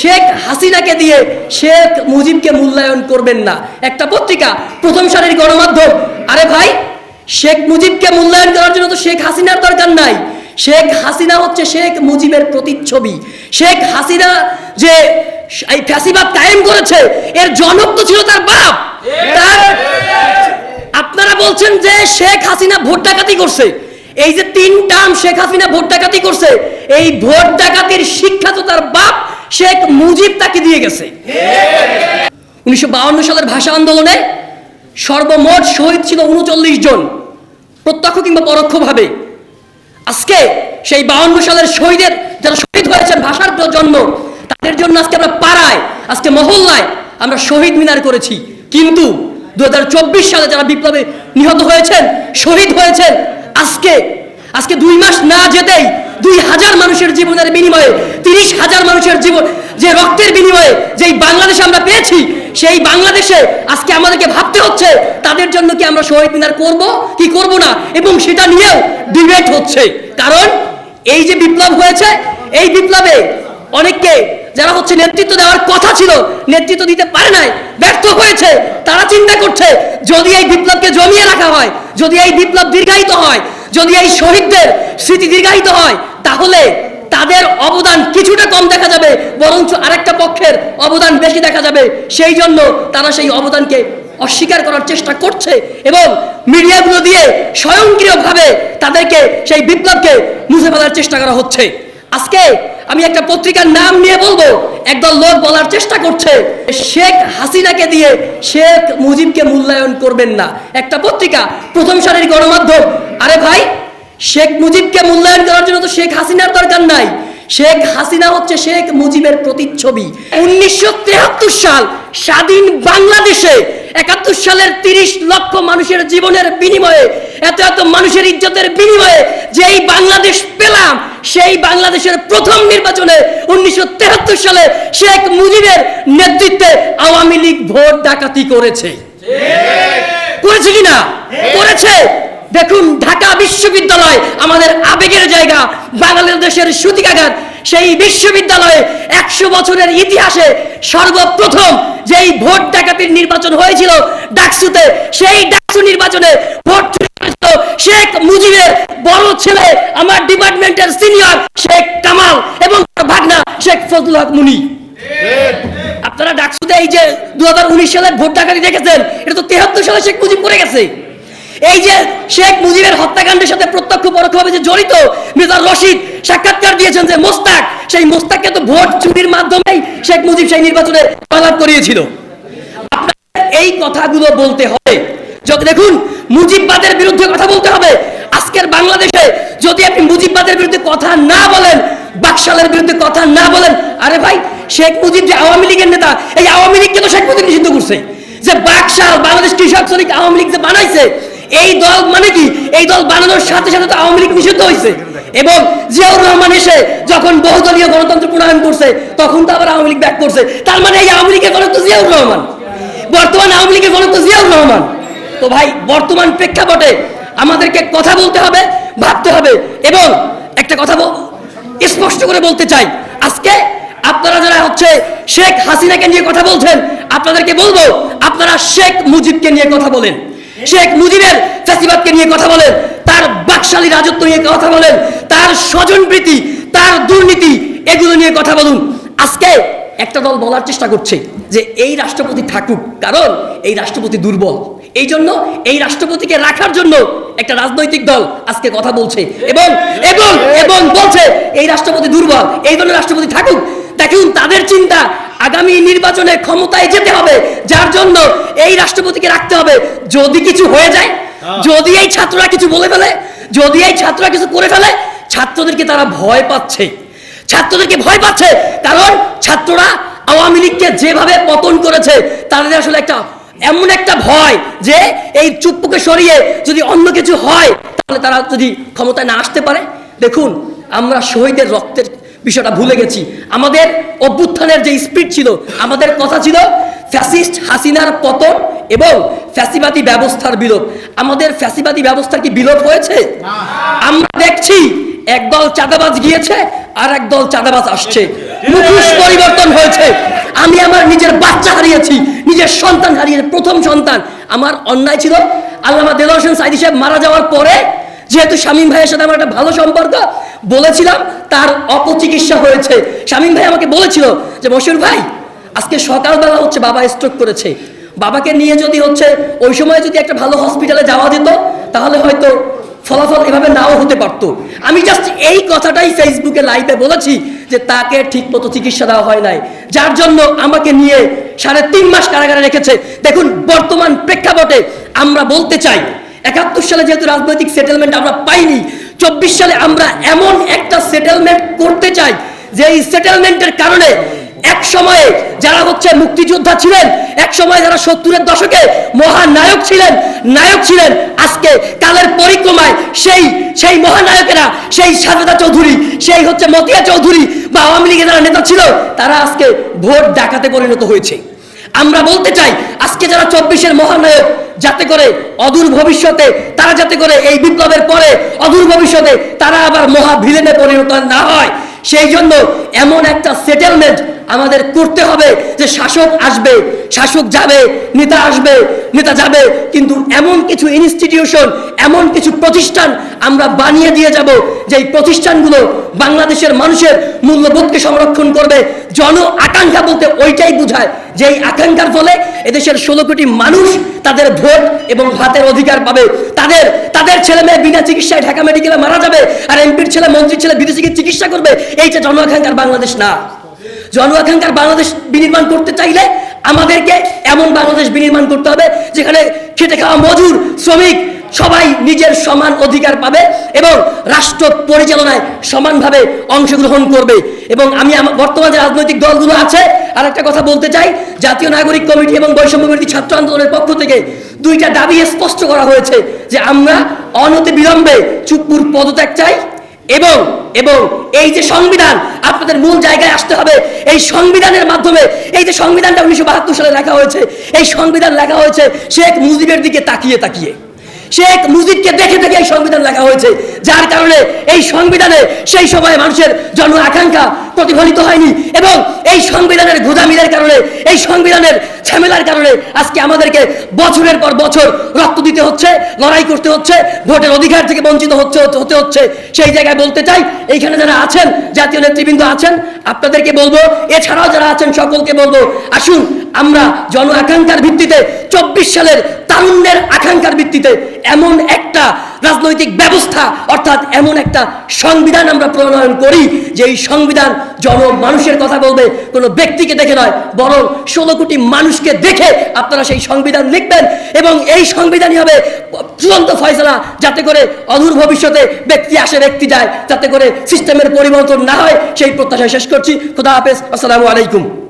শেখ হাসিনাকে দিয়ে শেখ মুজিবকে মূল্যায়ন করবেন না। একটা পত্রিকা, প্রথম সারির গণমাধ্যম। আরে ভাই, শেখ মুজিবকে মূল্যায়ন করার জন্য তো শেখ হাসিনার দরকার নাই। শেখ হাসিনা হচ্ছে শেখ মুজিবের প্রতিচ্ছবি। শেখ হাসিনা যে এই ফ্যাসিবাদ কায়েম করেছে, এর জনক তো ছিল তার বাপ। তার আপনারা বলছেন যে শেখ হাসিনা ভোট ডাকাতি করছে। এই যে তিন টার্ম শেখ হাসিনা ভোট ডাকাতি করছে, এই ভোট ডাকাতির শিক্ষা তো তার বাপ শেখ মুজিব তাকে দিয়ে গেছে। উনিশশো সালের ভাষা আন্দোলনে সর্বমোট শহীদ ছিল উনচল্লিশ জন, প্রত্যক্ষ কিংবা পরোক্ষভাবে। আজকে সেই বাউন্ন সালের শহীদের যারা শহীদ হয়েছেন, ভাষার জন্য তাদের জন্য আজকে আমরা পাড়ায়, আজকে মহল্লায় আমরা শহীদ মিনার করেছি। কিন্তু দু হাজার চব্বিশ সালে যারা বিপ্লবে নিহত হয়েছেন, শহীদ হয়েছেন, আজকে আজকে দুই মাস না যেতেই দুই হাজার মানুষের জীবনের বিনিময়ে, তিরিশ হাজার মানুষের জীবন, যে রক্তের বিনিময়ে যেই বাংলাদেশে আমরা পেয়েছি, সেই বাংলাদেশে আজকে আমাদেরকে ভাবতে হচ্ছে, তাদের জন্য কি আমরা শহীদ মিনার করব, কি করব না, এবং সেটা নিয়েও ডিবেট হচ্ছে। কারণ এই যে বিপ্লব হয়েছে, এই বিপ্লবে অনেককে যারা হচ্ছে নেতৃত্ব দেওয়ার কথা ছিল, নেতৃত্ব দিতে পারে নাই, ব্যর্থ হয়েছে, তারা চিন্তা করছে, যদি এই বিপ্লবকে জমিয়ে রাখা হয়, যদি এই বিপ্লব দীর্ঘায়িত হয় যদি এই শহীদদের স্মৃতি দীর্ঘায়িত হয়, তাহলে তাদের অবদান কিছুটা কম দেখা যাবে, বরঞ্চ আরেকটা পক্ষের অবদান বেশি দেখা যাবে। সেই জন্য তারা সেই অবদানকে অস্বীকার করার চেষ্টা করছে এবং মিডিয়াগুলো দিয়ে স্বয়ংক্রিয়ভাবে তাদেরকে সেই বিপ্লবকে মুছে ফেলার চেষ্টা করা হচ্ছে। আজকে আমি একটা পত্রিকার নাম নিয়ে বলব। একদল লোক বলার চেষ্টা করছে, শেখ হাসিনাকে দিয়ে শেখ মুজিবকে মূল্যায়ন করবেন না। একটা পত্রিকা, প্রথম সারির গণমাধ্যম। আরে ভাই, শেখ মুজিবকে মূল্যায়ন করার জন্য তো শেখ হাসিনার দরকার নাই। শেখ হাসিনা হচ্ছে শেখ মুজিবের প্রতিচ্ছবি। উনিশশো সাল স্বাধীন বাংলাদেশে একাত্তর সালের তিরিশ লক্ষ মানুষের জীবনের বিনিময়ে এত এত মানুষের ইজ্জতের বিনিময়ে যেই বাংলাদেশ পেলাম সেই বাংলাদেশের প্রথম নির্বাচনে উনিশশো সালে শেখ মুজিবের নেতৃত্বে আওয়ামী লীগ ভোট ডাকাতি করেছে। করেছে কিনা? করেছে। দেখুন, ঢাকা বিশ্ববিদ্যালয় আমাদের আবেগের জায়গা, বাংলাদেশের সুতিকাগার। সেই বিশ্ববিদ্যালয়ে একশো বছরের ইতিহাসে সর্বপ্রথম যেই ভোট ডাকাতির নির্বাচন হয়েছিল ডাকসুতে, সেই ডাকসু নির্বাচনে ভোট শেখ মুজিবের বড় ছেলে, আমার ডিপার্টমেন্টের সিনিয়র শেখ কামাল এবং ভাগনা শেখ ফজলুল হক মুনি। আপনারা ডাকসুতে এই যে দু হাজার উনিশ সালের ভোট ডাকাতি দেখেছেন, এটা তো তেহাত্তর সালে শেখ মুজিব করে গেছে। এই যে শেখ মুজিবের হত্যাকাণ্ডের সাথে প্রত্যক্ষ পরোক্ষভাবে যে জড়িত, মির্জা রশিদ সাক্ষাৎকার দিয়েছেন যে মোস্তাক, সেই মোস্তাককে তো ভোট চুরির মাধ্যমেই শেখ মুজিব সেই নির্বাচনে জয়লাভ করিয়েছিল। এই কথাগুলো বলতে হবে। যদি দেখুন, মুজিববাদের বিরুদ্ধে কথা বলতে হবে। আজকের বাংলাদেশে যদি আপনি মুজিববাদের বিরুদ্ধে কথা না বলেন, বাকশালের বিরুদ্ধে কথা না বলেন, আরে ভাই, শেখ মুজিব যে আওয়ামী লীগের নেতা, এই আওয়ামী লীগকে তো শেখ মুজিব নিষিদ্ধ করছে। যে বাকশাল, বাংলাদেশ কৃষক শ্রমিক আওয়ামী লীগ যে বানাইছে এই দল মানে কি? এই দল বানানোর সাথে সাথে তো আওয়ামী লীগ নিষিদ্ধ হয়েছে এবং জিয়াউর রহমান এসে যখন বহুদলীয় গণতন্ত্র প্রণয়ন করছে, তখন তো আবার আওয়ামী লীগ ব্যাক করছে। তার মানে এই আওয়ামী লীগের গণতন্ত্র জিয়াউর রহমান। বর্তমান আওয়ামী লীগের গণতন্ত্র জিয়াউর রহমান। তো ভাই, বর্তমান প্রেক্ষাপটে আমাদেরকে কথা বলতে হবে, ভাবতে হবে এবং একটা কথা স্পষ্ট করে বলতে চাই। আজকে আপনারা যারা হচ্ছে শেখ হাসিনাকে নিয়ে কথা বলছেন, আপনাদেরকে বলব, আপনারা শেখ মুজিবকে নিয়ে কথা বলেন। শেখ মুজিবের ফ্যাসিবাদকে নিয়ে কথা বলেন, তার বাকশালী রাজত্ব নিয়ে কথা বলেন, তার স্বজনপ্রীতি তার দুর্নীতি, এগুলো নিয়ে কথা বলুন। আজকে একটা দল বলার চেষ্টা করছে যে এই রাষ্ট্রপতি থাকুক, কারণ এই রাষ্ট্রপতি দুর্বল। এই জন্য এই রাষ্ট্রপতিকে রাখার জন্য একটা রাজনৈতিক দল আজকে কথা বলছে এবং এবং এবং বলছে, এই রাষ্ট্রপতি দুর্বল, এই জন্য রাষ্ট্রপতি থাকুক। দেখুন, তাদের চিন্তা আগামী নির্বাচনে ক্ষমতায় যেতে হবে যার জন্য এই রাষ্ট্রপতিকে রাখতে হবে। যদি কিছু হয়ে যায় যদি এই ছাত্ররা কিছু বলে ফেলে যদি এই ছাত্ররা কিছু করে ফেলে ছাত্রদেরকে তারা ভয় পাচ্ছে। ছাত্রদেরকে ভয় পাচ্ছে কারণ ছাত্ররা আওয়ামী লীগকে যেভাবে পতন করেছে তাদের আসলে একটা এমন একটা ভয় যে এই চুপ্পুকে সরিয়ে যদি অন্য কিছু হয় তাহলে তারা যদি ক্ষমতায় না আসতে পারে। দেখুন আমরা শহীদের রক্তের বিষয়টা ভুলে গেছি। আমাদের অভ্যুত্থানের যে স্পিড ছিল আমাদের কথা ছিল ফ্যাসিস্ট হাসিনার পতন এবং ফ্যাসিবাদী ব্যবস্থার বিলোপ। আমাদের ফ্যাসিবাদী ব্যবস্থার কি বিলোপ হয়েছে? আমরা দেখছি একদল চাঁদাবাজ গিয়েছে আর একদল চাঁদাবাজ আসছে। মুখোশ পরিবর্তন হয়েছে। আমি আমার নিজের বাচ্চা হারিয়েছি নিজের সন্তান হারিয়েছি প্রথম সন্তান। আমার অন্যায় ছিল। আল্লামা দেল হোসেন সাইদি সাহেব মারা যাওয়ার পরে যেহেতু শামীম ভাইয়ের সাথে আমার একটা ভালো সম্পর্ক বলেছিলাম, তার অপচিকিৎসা হয়েছে। শামীম ভাই আমাকে বলেছিল যে মশুর ভাই, আজকে সকালবেলা হচ্ছে বাবা স্ট্রোক করেছে। বাবাকে নিয়ে যদি হচ্ছে, ওই সময় যদি একটা ভালো হসপিটালে যাওয়া যেত, তাহলে হয়তো ফলাফল এভাবে নাও হতে পারতো। আমি জাস্ট এই কথাটাই ফেসবুকে লাইভে বলেছি যে, তাকে ঠিক মতো চিকিৎসা দেওয়া হয় নাই। যার জন্য আমাকে নিয়ে সাড়ে তিন মাস কারাগারে রেখেছে। দেখুন, বর্তমান প্রেক্ষাপটে আমরা বলতে চাই, একাত্তর সালে যেহেতু রাজনৈতিক সেটেলমেন্ট আমরা পাইনি চব্বিশ সালে আমরা এমন একটা সেটেলমেন্ট করতে চাই, যে এই সেটেলমেন্টের কারণে এক সময়ে যারা হচ্ছে মুক্তিযোদ্ধা ছিলেন, এক সময় যারা সত্তরের দশকে মহানায়ক ছিলেন, নায়ক ছিলেন, আজকে কালের পরিক্রমায় সেই সেই মহানায়কেরা, সেই সাজেদা চৌধুরী, সেই হচ্ছে মতিয়া চৌধুরী বা আওয়ামী লীগের যারা নেতা ছিল, তারা আজকে ভোট ডাকাতে পরিণত হয়েছে। আমরা বলতে চাই, আজকে যারা চব্বিশের মহানায়ক, যাতে করে অদূর ভবিষ্যতে, তারা যাতে করে এই বিপ্লবের পরে অদূর ভবিষ্যতে তারা আবার মহা ভিলেনে পরিণত না হয়। সেই জন্য এমন একটা সেটেলমেন্ট আমাদের করতে হবে যে শাসক আসবে, শাসক যাবে, নেতা আসবে, নেতা যাবে, কিন্তু এমন কিছু ইনস্টিটিউশন এমন কিছু প্রতিষ্ঠান আমরা বানিয়ে দিয়ে যাব যে এই প্রতিষ্ঠানগুলো বাংলাদেশের মানুষের মূল্যবোধকে সংরক্ষণ করবে। জন আকাঙ্ক্ষা বলতে ওইটাই বোঝায় যে এই আকাঙ্ক্ষার ফলে এদেশের ষোলো কোটি মানুষ তাদের ভোট এবং ভাতের অধিকার পাবে। তাদের তাদের ছেলে মেয়ে বিনা চিকিৎসায় ঢাকা মেডিকেলে মারা যাবে আর এমপির ছেলে, মন্ত্রীর ছেলে বিদেশে চিকিৎসা করবে। এইটা জন আকাঙ্ক্ষার বাংলাদেশ না। জন বাংলাদেশ বিনির্মাণ করতে চাইলে আমাদেরকে এমন বাংলাদেশ বিনির্মাণ করতে হবে যেখানে খেটে খাওয়া মজুর, শ্রমিক সবাই নিজের সমান অধিকার পাবে এবং রাষ্ট্র পরিচালনায় সমানভাবে অংশগ্রহণ করবে। এবং আমি রাজনৈতিক দলগুলো আছে আর একটা কথা বলতে চাই, জাতীয় নাগরিক কমিটি এবং বৈষম্য বিরোধী ছাত্র আন্দোলনের পক্ষ থেকে দুইটা দাবি স্পষ্ট করা হয়েছে যে আমরা অনতি বিলম্বে চুপ্পুর পদত্যাগ চাই। এবং এবং এই যে সংবিধান, আপনাদের মূল জায়গায় আসতে হবে, এই সংবিধানের মাধ্যমে, এই যে সংবিধানটা উনিশশো বাহাত্তর সালে লেখা হয়েছে, এই সংবিধান লেখা হয়েছে শেখ মুজিবের দিকে তাকিয়ে তাকিয়ে। শেখ মুজিবকে দেখে দেখে এই সংবিধান লেখা হয়েছে, যার কারণে এই সংবিধানে সেই সময় মানুষের জন আকাঙ্ক্ষা প্রতিফলিত হয়নি। এবং এই সংবিধানের গোদামিলের কারণে, এই সংবিধানের ঝামেলার কারণে আজকে আমাদেরকে বছরের পর বছর রক্ত দিতে হচ্ছে, লড়াই করতে হচ্ছে, ভোটের অধিকার থেকে বঞ্চিত হচ্ছে, হতে হচ্ছে। সেই জায়গায় বলতে চাই, এইখানে যারা আছেন, জাতীয় নেতৃবৃন্দ আছেন, আপনাদেরকে বলব, এছাড়াও যারা আছেন, সকলকে বলব, আসুন আমরা জন আকাঙ্ক্ষার ভিত্তিতে চব্বিশ সালের তারুণ্যের আকাঙ্ক্ষার ভিত্তিতে এমন একটা রাজনৈতিক ব্যবস্থা, অর্থাৎ এমন একটা সংবিধান আমরা প্রণয়ন করি যে এই সংবিধান জন মানুষের কথা বলবে, কোনো ব্যক্তিকে দেখে নয়, বরং ষোলো কোটি মানুষকে দেখে আপনারা সেই সংবিধান লিখবেন, এবং এই সংবিধানই হবে চূড়ান্ত ফয়সলা, যাতে করে অদূর ভবিষ্যতে ব্যক্তি আসে, ব্যক্তি যায়, যাতে করে সিস্টেমের পরিবর্তন না হয়, সেই প্রত্যাশা শেষ করছি। খুদা হাফেজ, আসসালামু আলাইকুম।